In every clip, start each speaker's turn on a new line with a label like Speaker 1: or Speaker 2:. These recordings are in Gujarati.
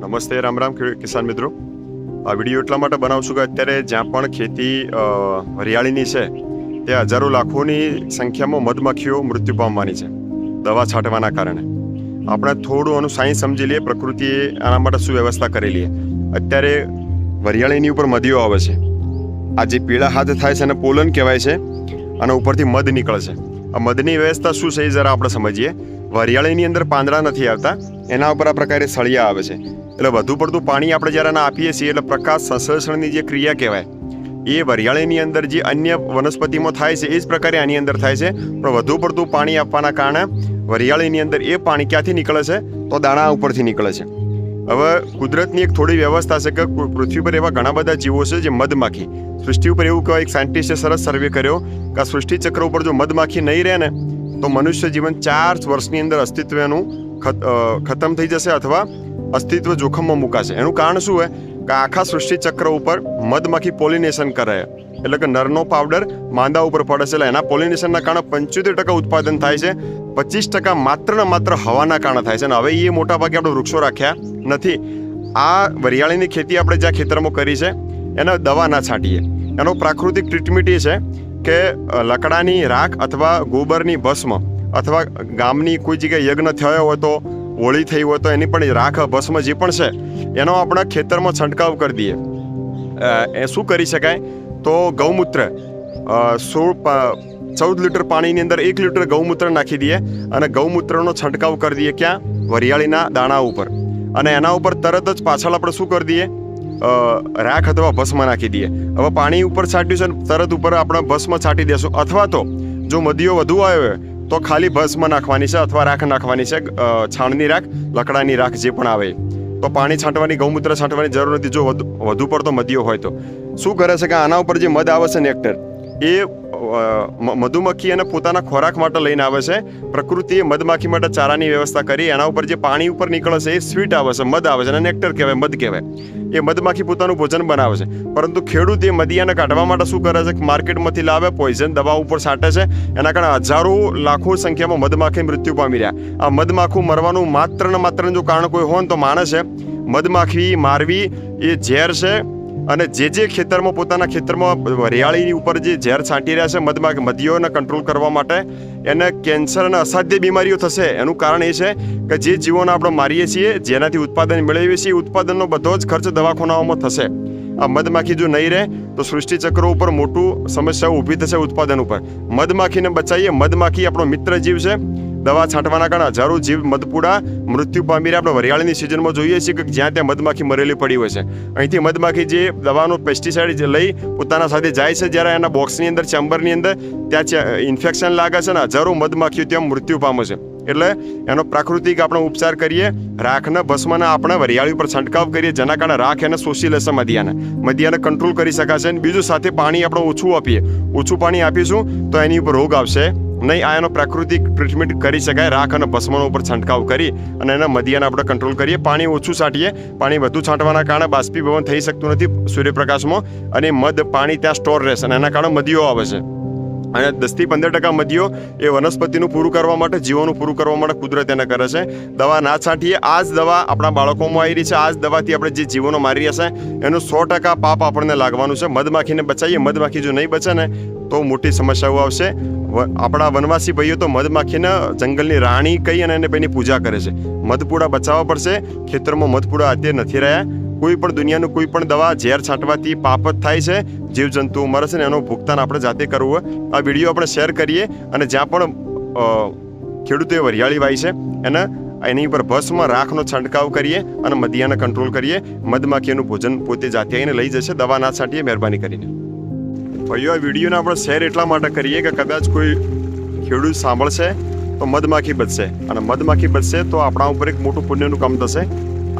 Speaker 1: નમસ્તે, રામ રામ કિસાન મિત્રો. આ વીડિયો એટલા માટે બનાવું છું કે અત્યારે જ્યાં પણ ખેતી હરિયાળીની છે, ત્યાં હજારો લાખોની સંખ્યામાં મધમાખીઓ મૃત્યુ પામવાની છે, દવા છાંટવાના કારણે. આપણે થોડું આનું સાયન્સ સમજી લઈએ, પ્રકૃતિએ આના માટે શું વ્યવસ્થા કરેલી છે અત્યારે વરિયાળીની ઉપર મધીઓ આવે છે. આ જે પીળા હાથ થાય છે એને પોલન કહેવાય છે, અને ઉપરથી મધ નીકળે છે. આ મધની વ્યવસ્થા શું છે એ જરા આપણે સમજીએ. વરિયાળીની અંદર પાંદડા નથી આવતા, એના ઉપર આ પ્રકારે સળિયા આવે છે. એટલે વધુ પડતું પાણી આપણે જ્યારે એને આપીએ છીએ, એટલે પ્રકાશ સંશ્લેષણની જે ક્રિયા કહેવાય, એ વરિયાળીની અંદર જે અન્ય વનસ્પતિમાં થાય છે, એ જ પ્રકારે આની અંદર થાય છે. પણ વધુ પડતું પાણી આપવાના કારણે વરિયાળીની અંદર એ પાણી ક્યાંથી નીકળે છે? તો દાણા ઉપરથી નીકળે છે. હવે કુદરતની એક થોડી વ્યવસ્થા છે કે પૃથ્વી પર એવા ઘણા બધા જીવો છે જે મધમાખી. સૃષ્ટિ ઉપર એવું કહેવાય, એક સાયન્ટિસ્ટે સરસ સર્વે કર્યો કે આ સૃષ્ટિ ચક્ર ઉપર જો મધમાખી નહીં રહે ને તો મનુષ્ય જીવન ચાર વર્ષની અંદર અસ્તિત્વનું ખત- ખતમ થઈ જશે અથવા અસ્તિત્વ જોખમમાં મુકાશે. એનું કારણ શું હોય? કે આખા સૃષ્ટિ ચક્ર ઉપર મધમાખી પોલિનેશન કરે. એટલે કે નરનો પાવડર માંદા ઉપર પડે છે. એટલે એના પોલિનેશનના કારણે પંચોતેર ટકા ઉત્પાદન થાય છે. પચીસ ટકા માત્ર ને માત્ર હવાના કારણે થાય છે. અને હવે એ મોટા ભાગે આપણે વૃક્ષો રાખ્યા નથી. આ વરિયાળીની ખેતી આપણે જ્યાં ખેતરમાં કરી છે, એને દવા ના છાંટીએ. એનો પ્રાકૃતિક ટ્રીટમેન્ટ એ છે કે લકડાની રાખ અથવા ગોબરની ભસ્મ અથવા ગામની કોઈ જગ્યાએ યજ્ઞ થયો હોય તો, હોળી થઈ હોય તો એની પણ રાખ, ભસ્મ જે પણ છે, એનો આપણે ખેતરમાં છંટકાવ કરી દઈએ. એ શું કરી શકાય? તો ગૌમૂત્ર સોળ ચૌદ લીટર પાણીની અંદર એક લીટર ગૌમૂત્ર નાખી દઈએ અને ગૌમૂત્રનો છંટકાવ કરી દઈએ ક્યાં? વરિયાળીના દાણા ઉપર. અને એના ઉપર તરત જ પાછળ આપણે શું કરી દઈએ? રાખ અથવા ભસ્મ નાખી દઈએ. હવે પાણી ઉપર છાંટ્યું છે તરત ઉપર આપણે ભસ્મ છાંટી દેશું. અથવા તો, જો મદીઓ વધુ આવ્યો હોય તો ખાલી ભસ્મ નાખવાની છે અથવા રાખ નાખવાની છે. છાણની રાખ, લકડાની રાખ જે પણ આવે. તો પાણી છાંટવાની, ગૌમૂત્ર છાંટવાની જરૂર નથી. જો વધુ પડતો મદીઓ હોય તો. શું કરે છે કે આના ઉપર જે મધ આવે છે નેક્ટર એ મધુમક્ખી અને પોતાના ખોરાક માટે લઈને આવે છે. પ્રકૃતિએ મધમાખી માટે ચારાની વ્યવસ્થા કરી, એના ઉપર જે પાણી ઉપર નીકળે છે એ સ્વીટ આવે છે, મધ આવે છે અને નેક્ટર કહેવાય, મધ કહેવાય. એ મધમાખી પોતાનું ભોજન બનાવે છે. પરંતુ ખેડૂત એ મદિયાને કાઢવા માટે શું કરે છે? માર્કેટમાંથી લાવે પોઈઝન દવા ઉપર છાંટે છે. એના કારણે હજારો, લાખો સંખ્યામાં મધમાખી મૃત્યુ પામી રહ્યા. આ મધમાખું મરવાનું માત્ર ને માત્ર જો કારણ કોઈ હોય તો માણસ છે. મધમાખી મારવી એ ઝેર છે. અને જે જે ખેતરમાં પોતાના ખેતરમાં હરિયાળીની ઉપર જે ઝેર છાંટી રહ્યા છે મધમાખી મધીઓને કંટ્રોલ કરવા માટે, એને કેન્સર અને અસાધ્ય બીમારીઓ થશે. એનું કારણ એ છે કે જે જીવોને આપણે મારીએ છીએ, જેનાથી ઉત્પાદન મેળવીએ છીએ, ઉત્પાદનનો બધો જ ખર્ચ દવાખાનાઓમાં થશે. આ મધમાખી જો નહીં રહે, તો સૃષ્ટિચક્રો ઉપર મોટું સમસ્યાઓ ઊભી થશે ઉત્પાદન ઉપર. મધમાખીને બચાવીએ. મધમાખી આપણો મિત્ર જીવ છે. દવા છાંટવાના કારણે હજારો જીવ મધપુડા, મૃત્યુ પામી રહ્યા આપણે વરિયાળીની સિઝનમાં જોઈએ છીએ કે જ્યાં ત્યાં મધમાખી મરેલી પડી હોય છે. અહીંથી મધમાખી જે દવાનો પેસ્ટિસાઇડ લઈ પોતાના સાથે જાય છે, જ્યારે એના બોક્સની અંદર ચેમ્બરની અંદર ત્યાં ઇન્ફેક્શન લાગે છે અને હજારો મધમાખીઓ ત્યાં મૃત્યુ પામે છે. એટલે એનો પ્રાકૃતિક આપણે ઉપચાર કરીએ, રાખને, ભસ્મને આપણે વરિયાળી ઉપર છંટકાવ કરીએ, જેના કારણે રાખ એને શોષી લેશે મધ્યાને મધ્યાને કંટ્રોલ કરી શકાશે અને બીજું સાથે પાણી આપણે ઓછું આપીએ. ઓછું પાણી આપીશું તો એની ઉપર રોગ આવશે. નહીં આ એનો પ્રાકૃતિક ટ્રીટમેન્ટ કરી શકાય. રાખ અને ભસ્મનો ઉપર છંટકાવ કરી અને એના મદિયાને આપણે કંટ્રોલ કરીએ. પાણી ઓછું છાંટીએ. પાણી વધુ છાંટવાના કારણે બાષ્પીભવન થઈ શકતું નથી સૂર્યપ્રકાશમાં અને મધ પાણી ત્યાં સ્ટોર રહેશે અને એના કારણે મદીઓ આવે છે. અને દસથી પંદર ટકા મધ્યો એ વનસ્પતિનું પૂરું કરવા માટે, જીવોનું પૂરું કરવા માટે કુદરત એને કરે છે. દવા ના છાંટીએ આ જ દવા આપણા બાળકોમાં આવી રહી છે. આ જ દવાથી આપણે જે જીવોનો મારી રહ્યા છે, એનું સો ટકા પાપ આપણને લાગવાનું છે. મધમાખીને બચાવીએ, મધમાખી જો નહીં બચે ને, તો મોટી સમસ્યાઓ આવશે. આપણા વનવાસી ભાઈઓ તો મધમાખીને જંગલની રાણી કહી અને એને એની પૂજા કરે છે. મધપુડા બચાવવા પડશે. ખેતરમાં મધપુડા અત્યારે નથી રહ્યા. કોઈ પણ દુનિયાનું કોઈ પણ દવા ઝેર છાંટવાથી પાપ જ થાય છે. જીવજંતુઓ મરે છે ને એનું ભુગતાન આપણે જાતે કરવું હોય. આ વીડિયો આપણે શેર કરીએ અને જ્યાં પણ ખેડૂતો ખેડૂતોએ વરિયાળી વાય છે, એને એની ઉપર ભસ્મ, રાખનો છંટકાવ કરીએ અને મદિયાને કંટ્રોલ કરીએ. મધમાખીનું ભોજન પોતે જાતે આવીને લઈ જશે, દવા ના છાંટીએ, મહેરબાની કરીને. ભાઈઓ, આ વિડીયોને આપણે શેર એટલા માટે કરીએ કે કદાચ કોઈ ખેડૂત સાંભળશે તો મધમાખી બચશે અને મધમાખી બચશે તો આપણા ઉપર એક મોટું પુણ્યનું કામ થશે.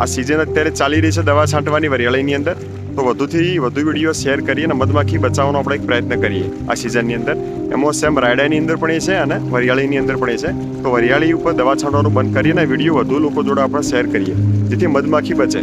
Speaker 1: આ સિઝન અત્યારે ચાલી રહી છે દવા છાંટવાની વરિયાળીની અંદર. તો વધુથી વધુ વીડિયો શેર કરીએ અને મધમાખી બચાવવાનો આપણે એક પ્રયત્ન કરીએ આ સિઝનની અંદર. એમાં સેમ રાયડાની અંદર પણ એ છે અને વરિયાળીની અંદર પણ એ છે. તો વરિયાળી ઉપર દવા છાંટવાનું બંધ કરીએ અને વીડિયો વધુ લોકો જોડે આપણે શેર કરીએ. જેથી મધમાખી બચે.